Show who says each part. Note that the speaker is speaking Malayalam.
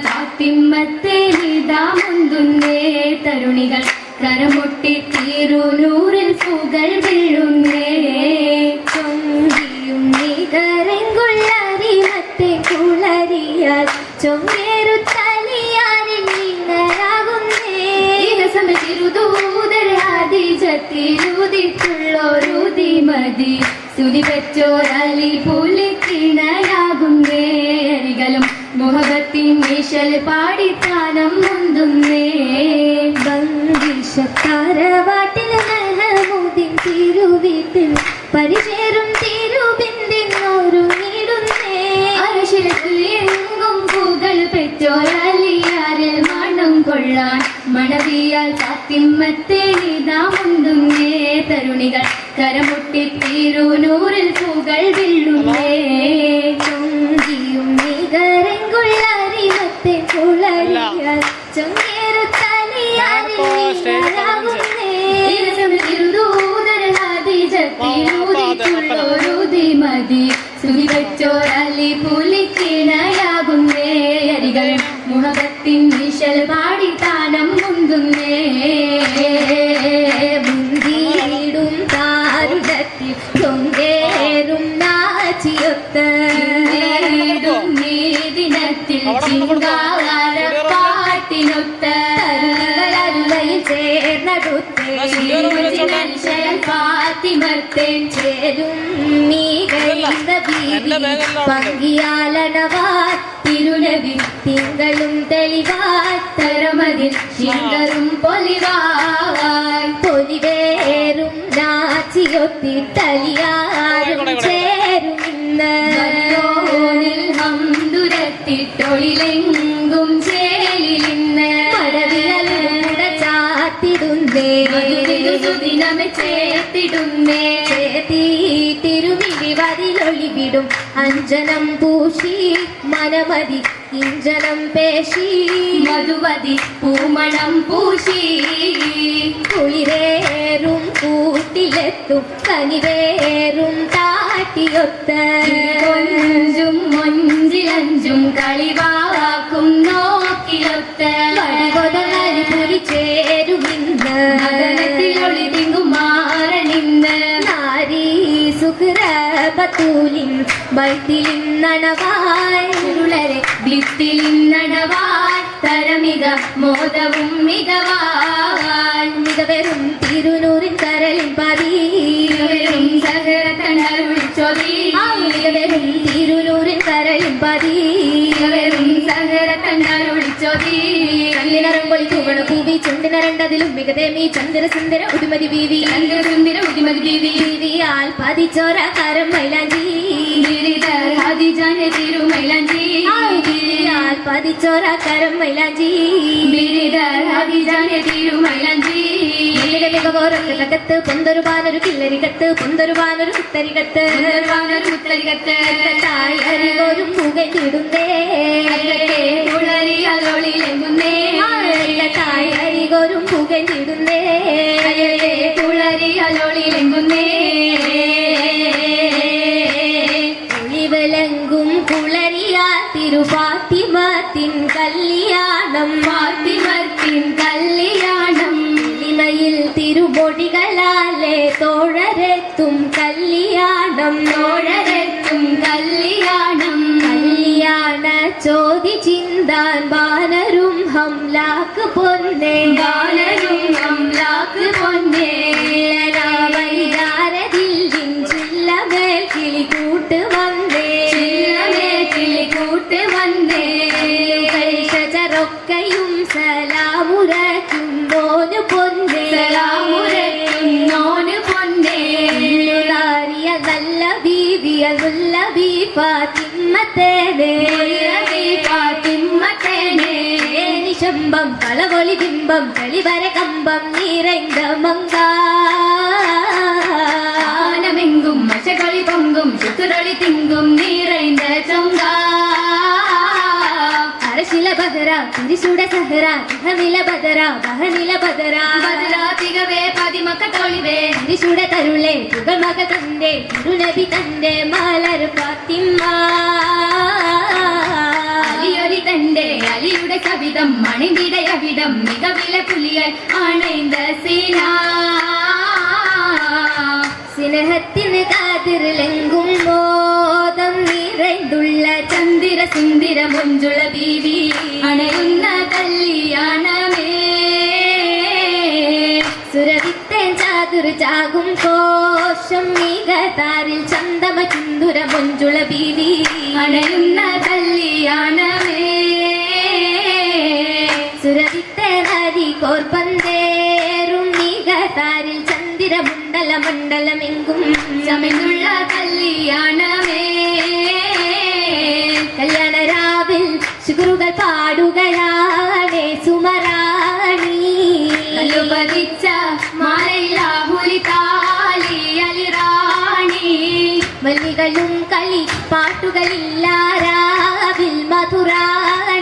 Speaker 1: ഫാത്തിമത്തെ നിതാ മുന്തുന്നേ. തരുണികൾ കരമുട്ടി തീരുനൂറിൽ പുകൾ വീഴുന്നേ.
Speaker 2: ചൊങ്കിയും നികരങ്കുള്ളരിമത്തെ കുളറിയാൽ ചൊങ്ങേറു തലിയാരിന്നരാകുന്നേ നീങ്ങരാകുന്നേ ുള്ളോരുതി
Speaker 1: മതി സ്തുതി പെറ്റോരലി പുലിക്കിണയാകുന്നേ പാടിത്താനം മുന്തുന്നേ.
Speaker 2: ബന്ദിഷത്താരവാട്ടിൽ മെഹമൂദിൻ തിരുവീട്ടിൽ പരിചേരും തിരുബിന്ദിനൊരുങ്ങിടുന്നേ
Speaker 1: അരശിലെങ്കും പൂകൾ പെറ്റോരലിയാരിൽ മണം കൊള്ളാൻ മണവിയാൽ ഫാത്തിമത്തെ നിതാ മുന്തുന്നേ. തരുണികൾ കരമുട്ടി തിരുനൂറിൽ പൂകൾ വീഴുന്നേ
Speaker 2: ചൊങ്കിയും
Speaker 1: മതി. പുലിക്കിണയാകുന്നേ അരികൾ മുഹബത്തിൻ വിശൽ പാടി താനം മുന്തുന്നേ.
Speaker 2: കഴിയുന്ന ബീവി പങ്കിയാലണവാൻ
Speaker 1: തിരുനബി
Speaker 2: തിങ്കളും തെളിവാൻ
Speaker 1: തരമതിൽ ശിങ്കറും പൊലിവായി
Speaker 2: പൊലിവേറും നാച്ചിയൊത്തി തലിയാറും ചാത്തിടുന്നേ
Speaker 1: സുദിനമെ
Speaker 2: വരിലൊളിവിടും അഞ്ജനം പൂശി മനമതി ഇഞ്ചനം പേശി.
Speaker 1: മധുവതി പൂമണം പൂശി.
Speaker 2: കുളിരേറും കൂട്ടിലെത്തും കനിവേറും താട്ടിയൊത്ത്.
Speaker 1: കൊഞ്ചും മൊഞ്ചിലഞ്ചും കളിവാക്കും നോക്കിയൊത്ത്.
Speaker 2: വടകൊതകരി പുരി ചേരുമിന്ന്
Speaker 1: മദനത്തിലൊളി തിങ്ങുമാറണിന്ന്
Speaker 2: നാരീ സുഹൃ ബത്തൂലിൻ നടവായ്
Speaker 1: ഉരുളരെ ഭിത്തിലിന്നടവാൻ തരമിക മോദവും മികവാൻ
Speaker 2: മികവരും തിരുനൂറിൻ കരളിൻ പതി.
Speaker 1: സഹര ചൊവി
Speaker 2: മികവരും തിരുനൂറിൻ കരളിൻ പതി.
Speaker 1: മികവരും സഹര കണ്ടരുൾ ചൊവി
Speaker 2: കല്ലിനറങ്കൊളി തൂവണ പൂവി ചുണ്ടിനരണ്ടതിലും മികതേമി ചന്ദ്ര സുന്ദര ഉടുമതി ബീവി
Speaker 1: സുന്ദര ഉദിമതി ബീവി
Speaker 2: ബീവിയാൽ പതിച്ചോര കരം മൈലാഞ്ചി.
Speaker 1: பதிஜன திருமயிலஞ்சி. பதிச்சோரா
Speaker 2: கரம் மயிலஞ்சி பதிஜன திருமயிலஞ்சி.
Speaker 1: கத்து பொந்தொரு பானரு
Speaker 2: கிள்ளரி கத்து பொந்தொரு பானரு குத்தரி கத்து பானரு குத்தரி கத்து
Speaker 1: தாய் அறிவோரும்
Speaker 2: புகை திடுந்தே உளறி
Speaker 1: அலோளில்
Speaker 2: எங்குந்தே தாய் அறிவோரும்
Speaker 1: புகை
Speaker 2: திடுந்தே കുളരിയാ തിരുപാത്തിമത്തിൻ കല്യാണം.
Speaker 1: ഫാത്തിമത്തിൻ കല്യാണം.
Speaker 2: ഇമയിൽ തിരുമൊഴികളാലെ തോഴരെത്തും കല്യാണം.
Speaker 1: തോഴരെത്തും കല്യാണം.
Speaker 2: കല്യാണ ചോദി ചിന്താൻ ബാനരും ഹംലാക്ക് പൊന്നേ.
Speaker 1: ഗാനരും
Speaker 2: ഹിമ്മത്തേനേ
Speaker 1: കാത്തിമ്മത്തേനേ
Speaker 2: ശമ്പം കളവൊളി ബിംബം കളിവര കമ്പം നിറൈന്ത
Speaker 1: മങ്കാനമെങ്കും മശകളി പങ്കും ചുത്തുരളി തിങ്കും നിറൈന്ത ചങ്കാ
Speaker 2: അരശില ബഹര തിരിശുട സഹര ഇഹമില ബദര ബഹനില ബദര
Speaker 1: ഭദ്രാതികവേ പതിമക്ക തൊളിവേ.
Speaker 2: തിരിശൂട തരുളേ തുകമക തന്റെ തിരുനബി തന്റെ മാലർ പാത്തിമ്മ.
Speaker 1: അലിയൊലി തന്റെ അലിയുടെ കവിതം മണിവിടയവിടം മികവിലെ പുലിയൽ അണൈந்த സീന.
Speaker 2: സ്നേഹത്തിന് കാതിരിലെങ്കും മോദം നിറൈന്തുള്ള
Speaker 1: ചന്ദ്ര സുന്ദര മൊഞ്ചുള ബീവി.
Speaker 2: ചാകും കോശം മികതാരിൽ ചന്ദമ ചുന്ദുര മൊഞ്ചുള ബീവി
Speaker 1: അണയുന്ന കല്യാണമേ
Speaker 2: സുരവിത്തേൻ ഹരി കോർപ്പന്തേറും മികതാരിൽ ചന്ദിര മണ്ഡല മണ്ഡലമെങ്കും
Speaker 1: ചമിനുള്ള കല്യാണമേ
Speaker 2: മല്ലികളും കളി പാട്ടുകളില്ല രാവിൽ മധുറാണി